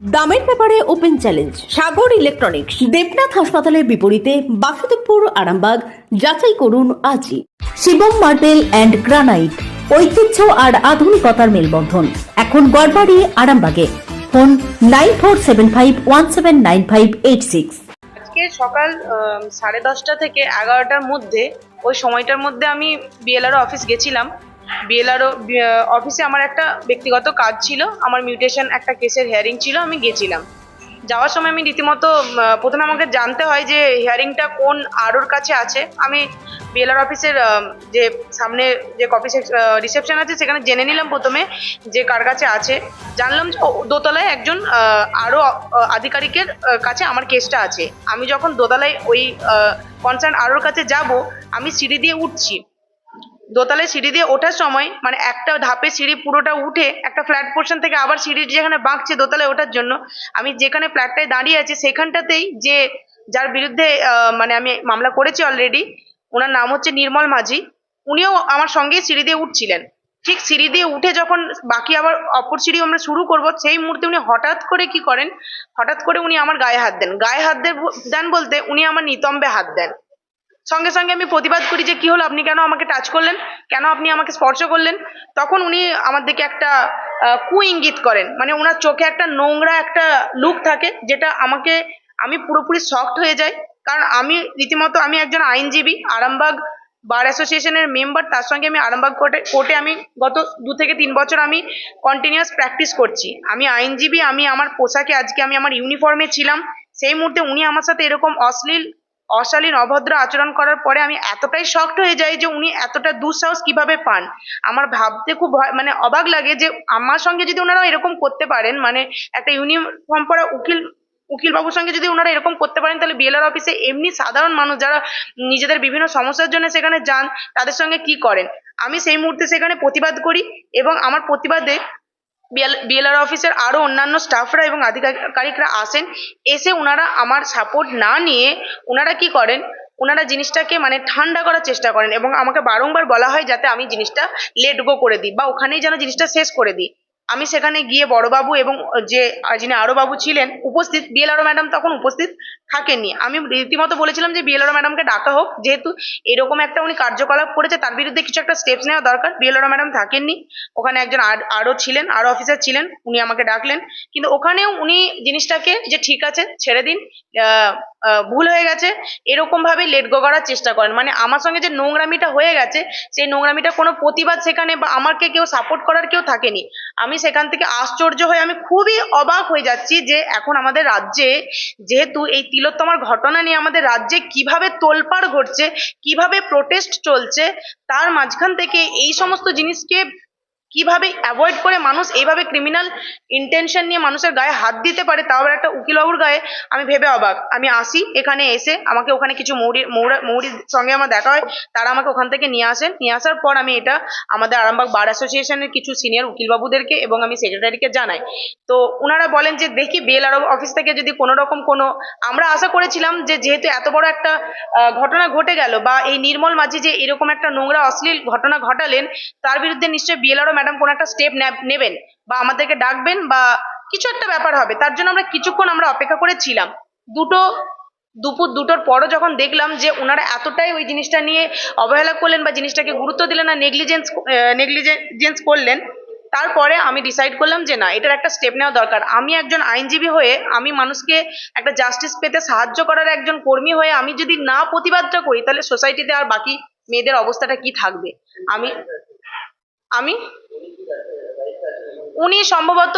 দামের ব্যাপারে open challenge, Sagar electronics, Debnath হাসপাতালের বিপরীতে বাসুদেবপুর, আরামবাগ, যাচাই করুন আজই। শিবম মার্বেল অ্যান্ড গ্রানাইট, ঐতিহ্য আর আধুনিকতার মেলবন্ধন। এখন গড়বাড়ি, আরামবাগে। Phone nine four seven five one seven nine five eight six. আজকে সকাল সাড়ে দশটা থেকে এগারোটার মধ্যে, ওই সময়টার মধ্যে আমি বিএলআরও অফিস গেছিলাম। বিএলআরও অফিসে আমার একটা ব্যক্তিগত কাজ ছিল। আমার মিউটেশন একটা কেসের হেয়ারিং ছিল, আমি গেছিলাম। যাওয়ার সময় আমি রীতিমতো প্রথমে আমাকে জানতে হয় যে হিয়ারিংটা কোন আরোর কাছে আছে। আমি বিএলআর অফিসের যে সামনে যে কপি রিসেপশন আছে, সেখানে জেনে নিলাম প্রথমে যে কার কাছে আছে। জানলাম যে দোতলায় একজন আরও আধিকারিকের কাছে আমার কেসটা আছে। আমি যখন দোতলায় ওই কনসার্ন আরোর কাছে যাব, আমি সিঁড়ি দিয়ে উঠছি। দোতলায় সিঁড়ি দিয়ে ওঠার সময় মানে একটা ধাপে সিঁড়ি পুরোটা উঠে একটা ফ্ল্যাট পোর্শন থেকে আবার সিঁড়ি যেখানে বাঁকছে দোতলায় ওঠার জন্য, আমি যেখানে ফ্ল্যাটটায় দাঁড়িয়ে আছি সেখানটাতেই যে যার বিরুদ্ধে মানে আমি মামলা করেছি অলরেডি ওনার নাম হচ্ছে নির্মল মাঝি, উনিও আমার সঙ্গেই সিঁড়ি দিয়ে উঠছিলেন। ঠিক সিঁড়ি দিয়ে উঠে যখন বাকি আবার অপর সিঁড়ি আমরা শুরু করব, সেই মুহূর্তে উনি হঠাৎ করে কি করেন, হঠাৎ করে উনি আমার গায়ে হাত দেন। গায়ে হাত দেন বলতে উনি আমার নিতম্বে হাত দেন। সঙ্গে সঙ্গে আমি প্রতিবাদ করি যে কি হলো, আপনি কেন আমাকে টাচ করলেন? কেন আপনি আমাকে স্পর্শ করলেন? তখন উনি আমার দিকে একটা কু ইঙ্গিত করেন। মানে ওনার চোখে একটা নোংরা একটা লুক থাকে, যেটা আমাকে, আমি পুরোপুরি শকড হয়ে যাই। কারণ আমি রীতিমতো, আমি একজন আইনজীবী, আরামবাগ বার অ্যাসোসিয়েশনের মেম্বার তার সঙ্গে আমি আরামবাগ কোর্টে কোর্টে আমি গত দু থেকে তিন বছর আমি কন্টিনিউয়াস প্র্যাকটিস করছি। আমি আইনজীবী, আমি আমার পোশাকে, আজকে আমি আমার ইউনিফর্মে ছিলাম। সেই মুহূর্তে উনি আমার সাথে এরকম অশ্লীল অশালীন, অভদ্র আচরণ করার পরে আমি এতটাই শকড হয়ে যাই যে উনি এতটা দুঃসাহস কীভাবে পান। আমার ভাবতে খুব ভয় মানে অবাক লাগে যে আমার সঙ্গে যদি ওনারা এরকম করতে পারেন মানে একটা ইউনিফর্ম পরা উকিল উকিল বাবুর সঙ্গে যদি ওনারা এরকম করতে পারেন, তাহলে বিএলআর অফিসে এমনি সাধারণ মানুষ যারা নিজেদের বিভিন্ন সমস্যার জন্য সেখানে যান, তাদের সঙ্গে কি করেন? আমি সেই মুহূর্তে সেখানে প্রতিবাদ করি এবং আমার প্রতিবাদে বিএলআর অফিসের আরও অন্যান্য স্টাফরা এবং আধিকারিকরা আসেন, এসে ওনারা আমার সাপোর্ট না নিয়ে ওনারা কি করেন? ওনারা জিনিসটাকে মানে ঠান্ডা করার চেষ্টা করেন এবং আমাকে বারংবার বলা হয় যাতে আমি জিনিসটা লেট গো করে দিই বা ওখানেই যেন জিনিসটা শেষ করে দিই। আমি সেখানে গিয়ে বড়বাবু এবং যে যিনি আরও বাবু ছিলেন উপস্থিত বিএলআরও ম্যাডাম তখন উপস্থিত থাকেননি। আমি রীতিমতো বলেছিলাম যে বিএলআরও ম্যাডামকে ডাকা হোক, যেহেতু এরকম একটা উনি কার্যকলাপ করেছে, তার বিরুদ্ধে কিছু একটা স্টেপস নেওয়া দরকার। বিএলআরও ম্যাডাম থাকেননি। ওখানে একজন আর- আরও ছিলেন, আরও অফিসার ছিলেন, উনি আমাকে ডাকলেন। কিন্তু ওখানেও উনি জিনিসটাকে যে, ঠিক আছে, ছেড়ে দিন ভুল হয়ে গেছে এরকম ভাবে লেট গো করার চেষ্টা করেন। মানে আমার সঙ্গে যে নোংরামিটা হয়ে গেছে, সেই নোংরামিটা কোনো প্রতিবাদ সেখানে বা আমাকে কেউ সাপোর্ট করার কেউ থাকেনি। আমি সেখান থেকে আশ্চর্য হয়ে আমি খুবই অবাক হয়ে যাচ্ছি যে এখন আমাদের রাজ্যে যেহেতু এই তিলোত্তমার ঘটনা নিয়ে আমাদের রাজ্যে কীভাবে তোলপাড় ঘটছে, কীভাবে প্রোটেস্ট চলছে, তার মাঝখান থেকে এই সমস্ত জিনিসকে কীভাবে অ্যাভয়েড করে মানুষ এইভাবে ক্রিমিনাল ইন্টেনশন নিয়ে মানুষের গায়ে হাত দিতে পারে, তাও আবার একটা উকিলবাবুর গায়ে, আমি ভেবে অবাক। আমি আসি এখানে এসে, আমাকে ওখানে কিছু মৌরি, মৌরা, মৌরির সঙ্গে আমার দেখা হয়, তারা আমাকে ওখান থেকে নিয়ে আসেন। নিয়ে আসার পর আমি এটা আমাদের আরামবাগ বার অ্যাসোসিয়েশনের কিছু সিনিয়র উকিলবাবুদেরকে এবং আমি সেক্রেটারিকে জানাই। তো ওনারা বলেন যে, দেখি বিএলআর অফিস থেকে যদি কোনো রকম কোনো আমরা আশা করেছিলাম যে, যেহেতু এত বড় একটা ঘটনা ঘটে গেল বা এই নির্মল মাঝি যে এরকম একটা নোংরা, অশ্লীল ঘটনা ঘটালেন, তার বিরুদ্ধে নিশ্চয়ই বিএলআরও ম্যাডাম কোনো একটা স্টেপ নেবেন বা আমাদেরকে ডাকবেন বা কিছু একটা ব্যাপার হবে, তার জন্য আমরা কিছুক্ষণ আমরা অপেক্ষা করেছিলাম। দুটো, দুপুর দুটোর পরও যখন দেখলাম যে ওনারা এতটাই ওই জিনিসটা নিয়ে অবহেলা করলেন বা জিনিসটাকে গুরুত্ব দিলেন না নেগলিজেন্স নেগলিজেন্স করলেন, তারপরে আমি ডিসাইড করলাম যে না, এটার একটা স্টেপ নেওয়া দরকার। আমি একজন আইনজীবী হয়ে আমি মানুষকে একটা জাস্টিস পেতে সাহায্য করার একজন কর্মী হয়ে আমি যদি না প্রতিবাদটা করি, তাহলে সোসাইটিতে আর বাকি মেয়েদের অবস্থাটা কি থাকবে? আমি আমি উনি সম্ভবত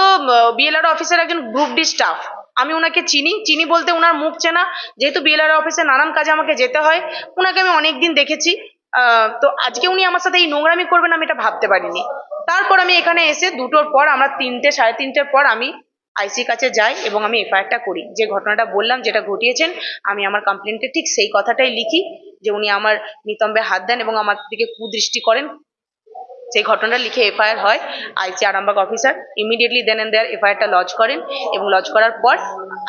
বিএলআর অফিসের একজন গ্রুপ ডি স্টাফ আমি ওনাকে চিনি চিনি বলতে ওনার মুখ চেনা। যেহেতু বিএলআর অফিসে নানান কাজে আমাকে যেতে হয় ওনাকে আমি অনেকদিন দেখেছি। তো আজকে উনি আমার সাথে এই নোংরামি করবেন আমি এটা ভাবতে পারিনি। তারপর আমি এখানে এসে দুটোর পর আমরা তিনটে, সাড়ে তিনটের পর আমি আইসি কাছে যাই এবং আমি এফআইআরটা করি। যে ঘটনাটা বললাম, যেটা ঘটিয়েছেন, আমি আমার কমপ্লেন্টে ঠিক সেই কথাটাই লিখি যে উনি আমার নিতম্বে হাত দেন এবং আমার দিকে কুদৃষ্টি করেন। সেই ঘটনাটা লিখে এফআইআর হয় IC Arambagh officer immediately then and there এফআইআরটা lodge করেন এবং লজ করার পর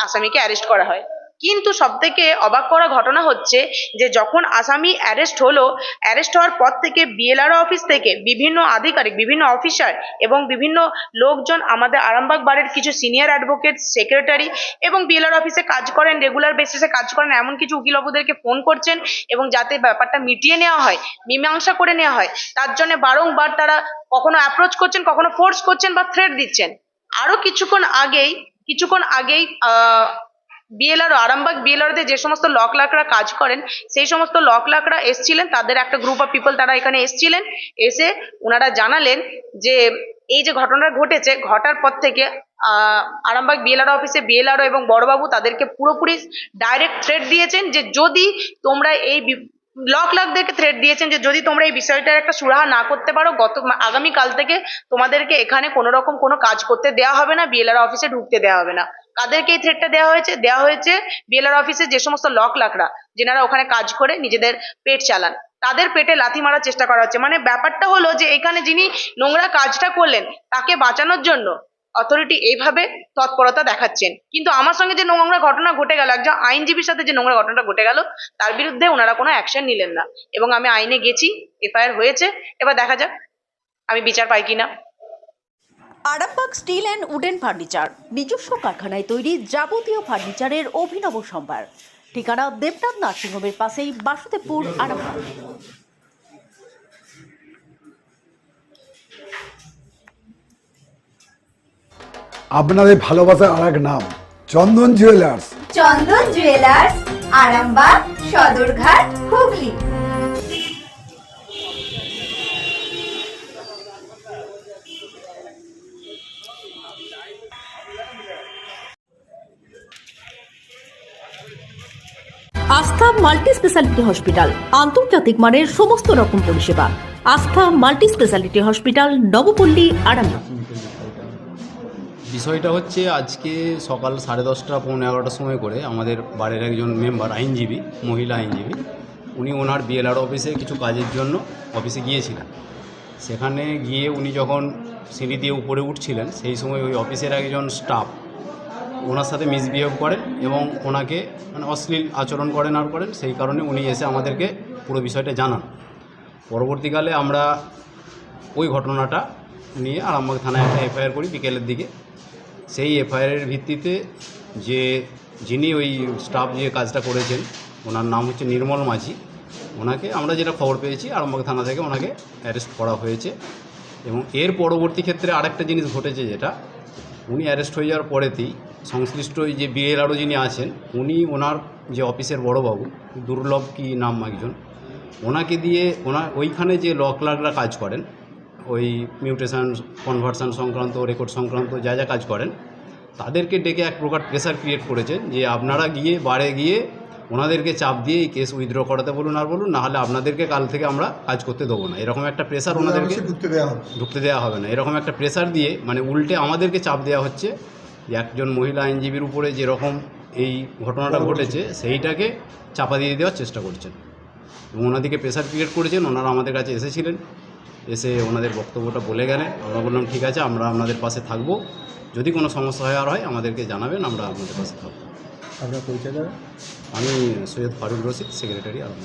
আসামিকে অ্যারেস্ট করা হয়। কিন্তু সব থেকে অবাক করা ঘটনা হচ্ছে যে যখন আসামি অ্যারেস্ট হলো অ্যারেস্ট হওয়ার পর থেকে বিএলআর অফিস থেকে বিভিন্ন আধিকারিক, বিভিন্ন অফিসার এবং বিভিন্ন লোকজন আমাদের আরামবাগ বারের কিছু সিনিয়র অ্যাডভোকেট সেক্রেটারি এবং বিএলআর অফিসে কাজ করেন রেগুলার বেসিসে কাজ করেন এমন কিছু উকিলবাবুদেরকে ফোন করছেন এবং যাতে ব্যাপারটা মিটিয়ে নেওয়া হয়, মীমাংসা করে নেওয়া হয়, তার জন্য বারংবার তারা কখনো অ্যাপ্রোচ করছেন, কখনো ফোর্স করছেন বা থ্রেট দিচ্ছেন। আরও কিছুক্ষণ আগেই কিছুক্ষণ আগেই বিএলআর আরামবাগ বিএলআরতে যে সমস্ত লক লাকরা কাজ করেন, সেই সমস্ত লক লাকরা এসছিলেন, তাদের একটা গ্রুপ অফ পিপল তারা এখানে এসছিলেন, এসে ওনারা জানালেন যে এই যে ঘটনাটা ঘটেছে, ঘটার পর থেকে আরামবাগ বিএলআর অফিসে বিএলআরও এবং বড়বাবু তাদেরকে পুরোপুরি ডাইরেক্ট থ্রেট দিয়েছেন যে যদি তোমরা এই লক লাকদেরকে থ্রেট দিয়েছেন যে যদি তোমরা এই বিষয়টার একটা সুরাহা না করতে পারো, গত আগামী কাল থেকে তোমাদেরকে এখানে কোনো রকম কোনো কাজ করতে দেওয়া হবে না বিএলআর অফিসে ঢুকতে দেওয়া হবে না। কাদেরকে এই থ্রেটটা দেওয়া হয়েছে? দেওয়া হয়েছে বিএলআর অফিসে যে সমস্ত লক লাকরা যেনারা ওখানে কাজ করে নিজেদের পেট চালান। তাদের পেটে লাথি মারার চেষ্টা করা হচ্ছে। মানে ব্যাপারটা হলো যে এখানে যিনি নোংরা কাজটা করলেন, তাকে বাঁচানোর জন্য অথরিটি এইভাবে তৎপরতা দেখাচ্ছেন। কিন্তু আমার সঙ্গে যে নোংরা ঘটনা ঘটে গেল, একজন আইনজীবীর সাথে যে নোংরা ঘটনাটা ঘটে গেল, তার বিরুদ্ধে ওনারা কোনো অ্যাকশন নিলেন না। এবং আমি আইনে গেছি, এফআইআর হয়েছে। এবার দেখা যাক, আমি বিচার পাই কিনা। Arambagh steel and wooden furniture নিজস্ব কারখানায় তৈরি যাবতীয় ফার্নিচারের অভিনব সম্ভার। ঠিকানা দেবনাথ নার্সিংহোমের পাশেই বাসুদেবপুর আরামবাগ। আপনাদের ভালোবাসার আর এক নাম Chandan jewellers. Chandan jewellers Arambagh Sadarghat Hooghly. Astha multi speciality hospital, আন্তর্জাতিক মানের সমস্ত রকম পরিষেবা। Astha multi speciality hospital, Nabapalli, Arambagh. বিষয়টা হচ্ছে আজকে সকাল সাড়ে দশটা, পৌনে এগারোটার সময় করে আমাদের বাড়ির একজন মেম্বার, আইনজীবী, মহিলা আইনজীবী, উনি ওনার বিএলআর অফিসে কিছু কাজের জন্য অফিসে গিয়েছিলেন। সেখানে গিয়ে উনি যখন সিঁড়ি দিয়ে উপরে উঠছিলেন, সেই সময় ওই অফিসের একজন স্টাফ ওনার সাথে মিসবিহেভ করেন এবং ওনাকে মানে অশ্লীল আচরণ করেন আর করেন, সেই কারণে উনি এসে আমাদেরকে পুরো বিষয়টা জানান। পরবর্তীকালে আমরা ওই ঘটনাটা নিয়ে আরামবাগ থানায় একটা এফআইআর করি বিকেলের দিকে। সেই এফআইআরের ভিত্তিতে যে যিনি ওই স্টাফ যে কাজটা করেছেন, ওনার নাম হচ্ছে নির্মল মাঝি। ওনাকে আমরা যেটা খবর পেয়েছি, আরামবাগ থানা থেকে ওনাকে অ্যারেস্ট করা হয়েছে। এবং এর পরবর্তী ক্ষেত্রে আরেকটা জিনিস ঘটেছে যেটা, উনি অ্যারেস্ট হয়ে যাওয়ার পরেতেই সংশ্লিষ্ট ওই যে বিএলআরও যিনি আছেন উনি ওনার যে অফিসের বড়বাবু দুর্লভ কি নাম একজন ওনাকে দিয়ে ওনার ওইখানে যে ল ক্লার্করা কাজ করেন ওই মিউটেশন কনভার্সন সংক্রান্ত রেকর্ড সংক্রান্ত যা যা কাজ করেন তাদেরকে ডেকে এক প্রকার প্রেশার ক্রিয়েট করেছেন যে আপনারা গিয়ে বারে গিয়ে ওনাদেরকে চাপ দিয়ে এই কেস উইথড্র করাতে বলুন আর বলুন নাহলে আপনাদেরকে কাল থেকে আমরা কাজ করতে দেবো না। এরকম একটা প্রেশার ওনাদেরকে ঢুকতে দেওয়া হবে। না। এরকম একটা প্রেশার দিয়ে মানে উল্টে আমাদেরকে চাপ দেওয়া হচ্ছে যে একজন মহিলা আইনজীবীর উপরে যেরকম এই ঘটনাটা ঘটেছে সেইটাকে চাপা দিয়ে দেওয়ার চেষ্টা করছেন। এবং ওনাদিকে প্রেশার ক্রিয়েট করেছেন ওনারা আমাদের কাছে এসেছিলেন। এসে ওনাদের বক্তব্যটা বলে গেলেন। আমরা বললাম ঠিক আছে আমরা আপনাদের পাশে থাকব। যদি কোনো সমস্যা হয় আর হয় আমাদেরকে জানাবেন আমরা আপনাদের পাশে থাকব। আপনার পরিচয় আমি সৈয়দ ফারুক রশিদ সেক্রেটারি আরম্ভ